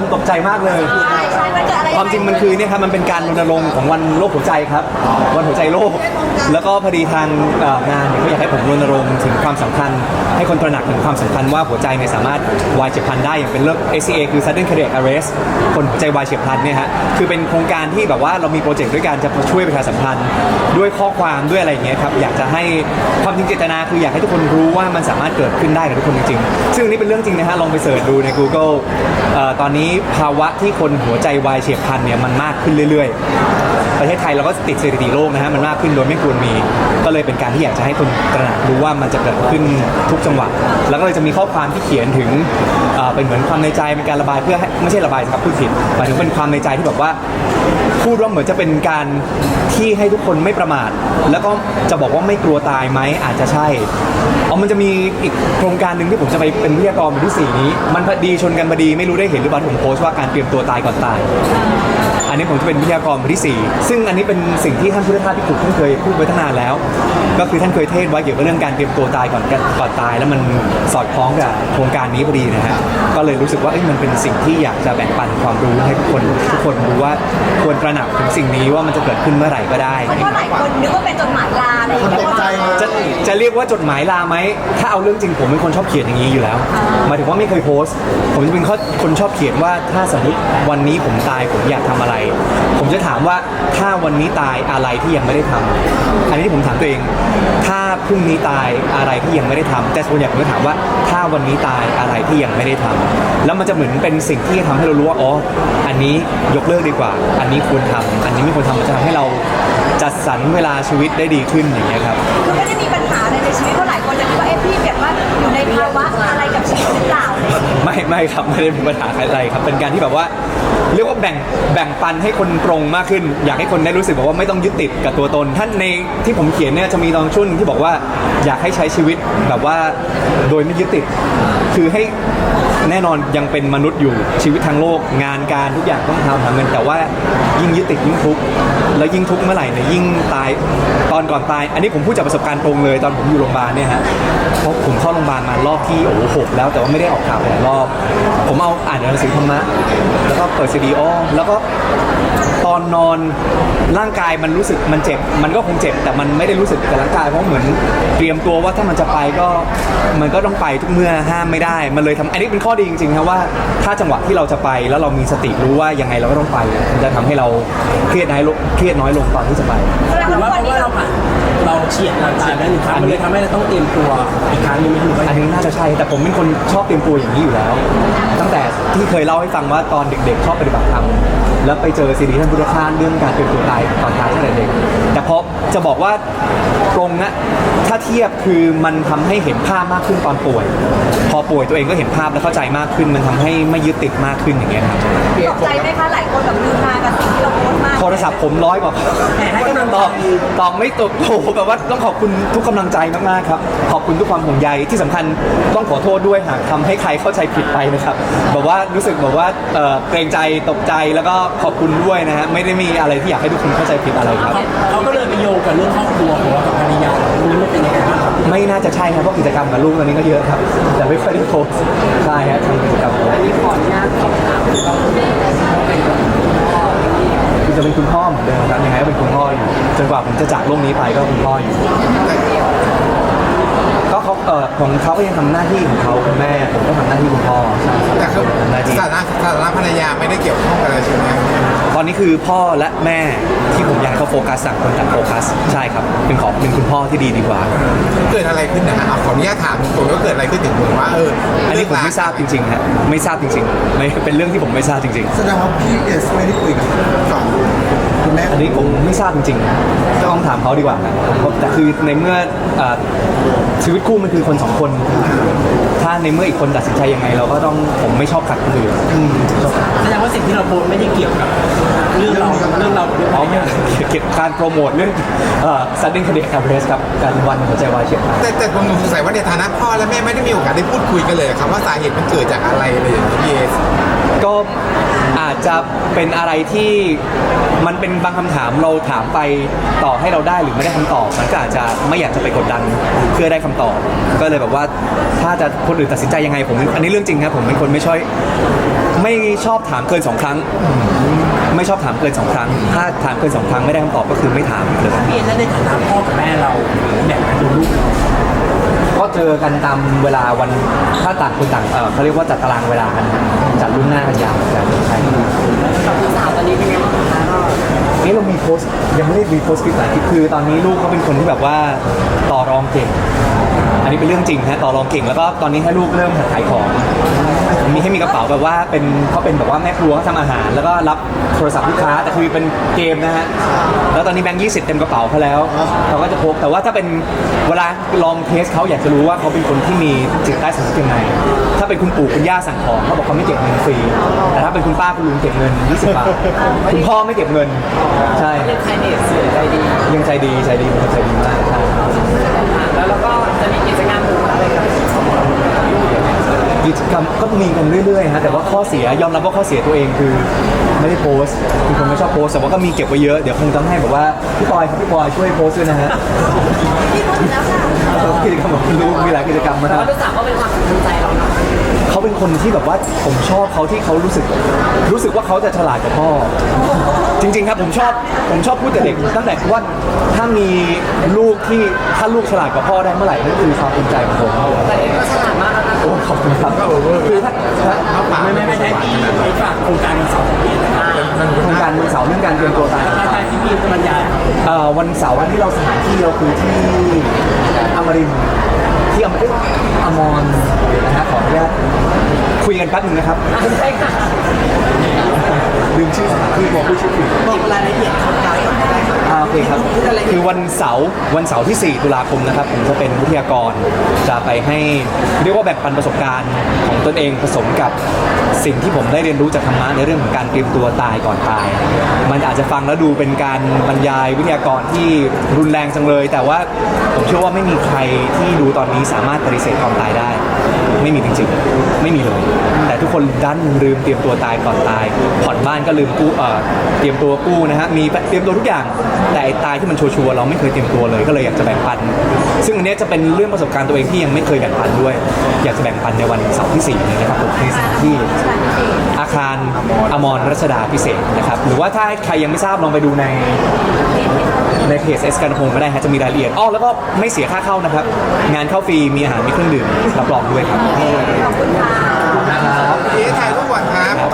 นตกใจมากเลย ใช่ใช่มันเกิดอะไรความจริงมันคือเนี่ยครับมันเป็นการรณรงค์ของวันโรคหัวใจครับ วันหัวใจโลก แล้วก็พอดีทางเอ่องานเนี่ยเขาอยากให้ผมรณรงค์ถึงความสำคัญ ให้คนตระหนักถึงความสำคัญว่าหัวใจเนี่ยสามารถวายเฉียบพลันได้อย่างเป็นเรื่อง ACA คือ sudden cardiac arrest คนหัวใจวายเฉียบพลันเนี่ยฮะคือเป็นโครงการที่แบบว่าเรามีโปรเจกต์ด้วยการจะช่วยประชาสัมพันธ์ด้วยข้อความด้วยอะไรอย่างเงี้ยครับอยากจะให้ความจริงเจตนาคืออยากให้ทุกคนรู้ว่ามันสามารถเกิดขึ้นได้กับทุกคนจริงๆซึ่งอันนี้เป็นเรื่องจริงนะฮะลองไปเสิร์ชดูใน Google เอ่อตอนนี้ภาวะที่คนหัวใจวายเฉียบพลันเนี่ยมันมากขึ้นเรื่อยๆ ประเทศไทยเราก็ติดสถิติโลกนะฮะมันมากขึ้นโดยไม่ควรมี ก็เลยเป็นการที่อยากจะให้คนตระหนักรู้ว่ามันจะเกิดขึ้นทุกจังหวะแล้วก็เลยจะมีข้อความที่เขียนถึงเอ่อเป็นเหมือนความในใจเป็นการระบายเพื่อให้ไม่ใช่ระบายสิครับพูดผิดหมายถึงเป็นความในใจที่แบบว่า พูดว่าเหมือนจะเป็นการที่ให้ทุกคนไม่ประมาท แล้วก็จะบอกว่าไม่กลัวตายไหมอาจจะใช่อ๋อมันจะมีอีกโครงการหนึ่งที่ผมจะไปเป็นวิทยากรวันที่สี่นี้ มันพอดีชนกันพอดีไม่รู้ได้เห็นหรือเปล่าผมโพสต์ว่าการเตรียมตัวตายก่อนตาย อันนี้ผมจะเป็นวิทยากรวันที่4ซึ่งอันนี้เป็นสิ่งที่ท่านพุทธทาสพิคุท่านเคยพูดไว้ตั้งนานแล้ว ก็คือท่านเคยเทศน์ไว้เกี่ยวกับเรื่องการเตรียมตัวตายก่อนก่อนตาย แล้วมันสอดคล้องกับโครงการนี้พอดีนะฮะก็เลยรู้สึกว่าเอ้ยมันเป็นสิ่งที่อยากจะแบ่งปันความรู้ให้ทุกคนทุกคนรู้ว่าควรตระหนักถึงสิ่งนี้ว่ามันจะเกิดขึ้นเมื่อไหร่ก็ได้ เพราะว่าหลายคนนึกว่าเป็นจดหมายลาอะไรอย่างเงี้ยตกใจจะจะเรียกว่าจดหมายลาไหม ถ้าเอาเรื่องจริงผมเป็นคนชอบเขียนอย่างนี้อยู่แล้ว หมายถึงว่าไม่เคยโพสต์ ผมจะเป็นคนชอบเขียนว่าถ้าสมมติวันนี้ผมตายผมอยากทำอะไร ผมจะถามว่าถ้าวันนี้ตายอะไรที่ยังไม่ได้ทำอันนี้ที่ผมถามตัวเอง ถ้าพรุ่งนี้ตายอะไรที่ยังไม่ได้ทำแต่ส่วนใหญ่ผมจะถามว่าถ้าวันนี้ตายอะไรที่ยังไม่ได้ทำแล้วมันจะเหมือนเป็นสิ่งที่ทำให้เรารู้ว่าอ๋ออันนี้ยกเลิกดีกว่า อันนี้ควรทำอันนี้ไม่ควรทำมันจะทำให้เราจัดสรรเวลาชีวิตได้ดีขึ้นอย่างเงี้ยครับ คือไม่ได้มีปัญหาอะไรในชีวิตเพราะหลายคนจะคิดว่าเอ๊ะพี่แบบว่าอยู่ในภาวะอะไร กับชีวิตหรือเปล่าไม่ไม่ครับไม่ได้มีปัญหาอะไรครับเป็นการที่แบบว่า เรียกว่าแบ่งแบ่งปันให้คนตรงมากขึ้น อยากให้คนได้รู้สึกแบบว่าไม่ต้องยึดติดกับตัวตน ท่านในที่ผมเขียนเนี่ยจะมีตอนช่วงหนึ่งที่บอกว่าอยากให้ใช้ชีวิตแบบว่าโดยไม่ยึดติด คือให้แน่นอนยังเป็นมนุษย์อยู่ชีวิตทางโลก งานการทุกอย่างต้องทำทำเงินแต่ว่ายิ่งยึดติดยิ่งทุกข์แล้วยิ่งทุกข์เมื่อไหร่เนี่ยยิ่งตายตอนก่อนตาย อันนี้ผมพูดจากประสบการณ์ตรงเลย ตอนผมอยู่โรงพยาบาลเนี่ยฮะเพราะผมเข้าโรงพยาบาลมารอบที่โอ้โหหกแล้วแต่ว่าไม่ได้ออกข่าวหลายรอบ ผมเอาอ่านหนังสือธรรมะแล้วก็เปิดซีดีอ้อแล้วก็ตอนนอนร่างกายมันรู้สึกมันเจ็บ มันก็คงเจ็บแต่มันไม่ได้รู้สึกกับร่างกายเพราะเหมือนเตรียมตัวว่าถ้ามันจะไปก็มันก็ต้องไปทุกเมื่อห้ามไม่ได้ มันเลยทำอันนี้เป็นข้อดีจริงๆครับว่า ถ้าจังหวะที่เราจะไปแล้วเรามีสติรู้ว่ายังไงเราก็ต้องไปมันจะทำให้เราเครียดน้อยลงเครียดน้อยลงตอนที่จะไป แสดง ว่าว่าวันเพราะนี้ว่าเราเราผ่านเราเฉียดเราตายแล้วหนึ่งครั้งมันเลยทำให้เราต้องเตรียมตัวอีกครั้งหนึงไม่ถูกอันนี้น่าจะใช่แต่ผมเป็นคนชอบเตรียมตัวอย่างนี้อยู่แล้ว ตั้งแต่ที่เคยเล่าให้ฟังว่าตอนเด็กๆชอบปฏิบัติธรรมแล้วไปเจอซีรีส์ท่านพุทธทาสเรื่องการเตรียมตัวตายตอนตายตั้งแต่เด็กแต่พอจะบอกว่าตรงนะถ้าเทียบคือมันทำให้เห็นภาพมากขึ้นตอนป่วย พอป่วยตัวเองก็เห็นภาพและเข้าใจมากขึ้น มันทำให้ไม่ยึดติดมากขึ้นอย่างเงี้ยครับตกใจไหมคะหลายคนแบบลืมมากับสิ่งที่เราโพสต์มากโทรศัพท์ผมร้อยกว่าให้กำลังตใจอบตอบไม่ตกโอ้โหแบบว่าต้องขอบคุณทุกกำลังใจมากๆครับขอบคุณทุกความห่วงใยที่สำคัญต้องขอโทษด้วยหากทำให้ใครเข้าใจผิดไปนะครับแบบว่ารู้สึกแบบว่าเอ่อเกรงใจตกใจแล้วก็ขอบคุณด้วยนะฮะไม่ได้มีอะไรที่อยากให้ทุกคนเข้าใจผิดอะไรครับ เขาก็เลยไปโยงกับเรื่องครอบครัวของเรากับภรรยารู้ว่าเป็นยังไงบ้างครับไม่น่าจะใช่ครับเพราะกิจกรรมกับลูกตอนนี้ก็เยอะครับ แต่ไม่ค่อยได้โพสต์ใช่ฮะทำกิจกรรมอันนี้ขออนุญาตสอบถาม คือจะเป็นคุณพ่อเหมือนเดิมครับยังไงก็เป็นคุณพ่ออยู่จนกว่าผมจะจากโลกนี้ไปก็คุณพ่ออยู่ ก็เขาเออของเขาก็ยังทำหน้าที่ของเขาคุณแม่ผมก็ทำหน้าที่คุณพ่อใช่ครับแต่คือทำหน้าที่ สถานะสถานะภรรยาไม่ได้เกี่ยวข้องกับอะไรใช่ไหมตอนนี้คือพ่อและแม่ที่ผมอยากให้เขาโฟกัสสั่งคนต่างโฟกัสใช่ครับเป็นของเป็นคุณพ่อที่ดีดีกว่า เกิดอะไรขึ้นนะฮะเอาขออนุญาตถามตรงๆว่าเกิดอะไรขึ้นถึงเหมือนว่าเอออัอันนี้ผมไม่ทราบจริงๆฮะไม่ทราบจริงๆไม่เป็นเรื่องที่ผมไม่ทราบจริงแสดงว่าพี่เอสไม่ได้คุยกับฝั่งคุณแม่ๆอันนี้ผมไม่ทราบจริงๆต้องถามเขาดีกว่านะผมแต่คือในเมื่อเอ่อ ชีวิตคู่มันคือคนสองคน ถ้าในเมื่ออีกคนตัดสินใจยังไง เราก็ต้องผมไม่ชอบขัดคนอื่นอืมชอบขัดแสดงว่าสิ่งที่เราโพสต์ไม่ได้เกี่ยวกับ เรื่องเราเรื่องเราเรื่องอ๋อเราไม่เกี่ยวกับการโปรโมทเรื่องเอ่อ sudden cardiac arrest ครับการวันหัวใจวายเฉียบพลันแต่แต่ผมสงสัยว่าในฐานะพ่อและแม่ไม่ได้มีโอกาสได้พูดคุยกันเลยครับว่าสาเหตุมันเกิดจากอะไรอะไรอย่างเงี้ยพี่เอส ก็อาจจะเป็นอะไรที่มันเป็นบางคำถามเราถามไปต่อให้เราได้หรือไม่ได้คำตอบ มันก็อาจจะไม่อยากจะไปกดดันเพื่อได้คำตอบ ก็เลยแบบว่าถ้าจะคนอื่นตัดสินใจยังไงผมอันนี้เรื่องจริงครับผมเป็นคนไม่ชอบไม่ชอบถามเกินสองครั้ง ไม่ชอบถามเกินสองครั้ง ถ้าถามเกินสองครั้งไม่ได้คำตอบก็คือไม่ถามเลย พี่เอ็นแล้วในฐานะพ่อกับแม่เราแบ่งกันดูลูก ก็เจอกันตามเวลาวันถ้าต่างคนต่างเออเขาเรียกว่าจัดตารางเวลากันจัดรุ่นหน้ากันยาวเหมือนกันใช่ครับกับลูกสาวตอนนี้เป็นไงบ้างคะก็นี่เรามีโพสต์ยังไม่ได้มีโพสต์คลิปหลายคือตอนนี้ลูกเขาเป็นคนที่แบบว่าต่อรองเก่ง อันนี้เป็นเรื่องจริงฮะต่อรองเก่งแล้วก็ตอนนี้ให้ลูกเริ่มหัดขายของ มีให้มีกระเป๋าแบบว่าเป็นเขาเป็นแบบว่าแม่ครัวเขาทำอาหาร แล้วก็รับโทรศัพท์ลูกค้าแต่คือเป็นเกมนะฮะแล้วตอนนี้แบงค์ยี่สิบเต็มกระเป๋าเขาแล้วเขาก็จะพกแต่ว่าถ้าเป็นเวลาลองเทสเขาอยากจะรู้ว่าเขาเป็นคนที่มีจิตใต้สำนึกยังไงถ้าเป็นคุณปู่คุณย่าสั่งของเขาบอกเขาไม่เก็บเงินฟรีแต่ถ้าเป็นคุณป้าคุณลุงเก็บเงิน20บาทคุณพ่อไม่เก็บเงินใช่เป็นไทยเนสใจดียังใจดีใจดีเป็นคนใจดีมากใช่แล้วเราก็จะมีกิจกรรมอะไรกับ กิจกรรมก็มีกันเรื่อยๆฮะแต่ว่าข้อเสียยอมรับว่าข้อเสียตัวเองคือ ไม่ได้โพสต์คือคนไม่ชอบโพสต์แต่ว่าก็มีเก็บไว้เยอะเดี๋ยวคงต้องให้แบบว่าพี่ปอยครับพี่ปอยช่วยโพสต์ด้วยนะฮะพี่พูดแล้วค่ะกิจกรรมของคุณลูกมีหลายกิจกรรมนะแต่คว่ารับลูกสาวก็เป็นความภูมิใจเราเนาะเขาเป็นคนที่แบบว่าผมชอบเขาที่เขารู้สึก รู้สึกว่าเขาจะฉลาดกว่าพ่อ จริง ๆ ครับผมชอบผมชอบพูดกับเด็กตั้งแต่ว่าถ้ามีลูกที่ถ้าลูกฉลาดกว่าพ่อได้เมื่อไหร่นั่นคือความภูมิใจของผมแต่เอ็มก็ฉลาดมากแล้วนะ โอ้ขอบคุณครับคือถ้าถ้าไม่ไม่ไม่ใช่พี่ไอ้ฝากโครงการวันเสาร์ของพี่นะครับโครงการวันเสาร์เรื่องการเตรียมตัวตายถ้าใช่ที่พี่บรรยายเอ่อวันเสาร์ที่เราสถานที่เราคือที่อมรินทร์ที่อมรินทร์อมรนะฮะขออนุญาตคุยกันแป๊บหนึงนะครับใช่ค่ะลืมชื่อสถานที่บอกผู้ชื่อผิดบอกรายละเอียดของการก่อนได้ค่ะอ่า โอเคครับ คือวันเสาร์วันเสาร์ที่ 4 ตุลาคมนะครับ ผมจะเป็นวิทยากรจะไปให้เรียกว่าแบ่งปันประสบการณ์ของตนเองผสมกับสิ่งที่ผมได้เรียนรู้จากธรรมะในเรื่องของการเตรียมตัวตายก่อนตาย มันอาจจะฟังแล้วดูเป็นการบรรยายวิทยากรที่รุนแรงจังเลย แต่ว่าผมเชื่อว่าไม่มีใครที่ดูตอนนี้สามารถปฏิเสธความตายได้ ไม่มีจริงๆ ไม่มีเลย แต่ทุกคนดันลืมเตรียมตัวตายก่อนตาย ผ่อนบ้านก็ลืมกู้เอ่อเตรียมตัวกู้นะฮะ มีเตรียมตัวทุกอย่าง แต่ไอ้ตายที่มันชัวร์ๆเราไม่เคยเตรียมตัวเลย ก็เลยอยากจะแบ่งปัน ซึ่งอันเนี้ยจะเป็นเรื่องประสบการณ์ตัวเองที่ยังไม่เคยแบ่งปันด้วย อยากจะแบ่งปันในวันเสาร์ที่4นี้นะครับผมในสถานที่ อาคารอมรรัชดาพิเศษนะครับ หรือว่าถ้าใครยังไม่ทราบลองไปดูใน ในเพจเอสกันพงก็ได้ฮะจะมีรายละเอียดอ้อแล้วก็ไม่เสียค่าเข้านะครับ งานเข้าฟรีมีอาหารมีเครื่องดื่มรับรองด้วยครับ ขอบคุณค่ะครับเอ๊ะถ่ายรูปก่อนครับ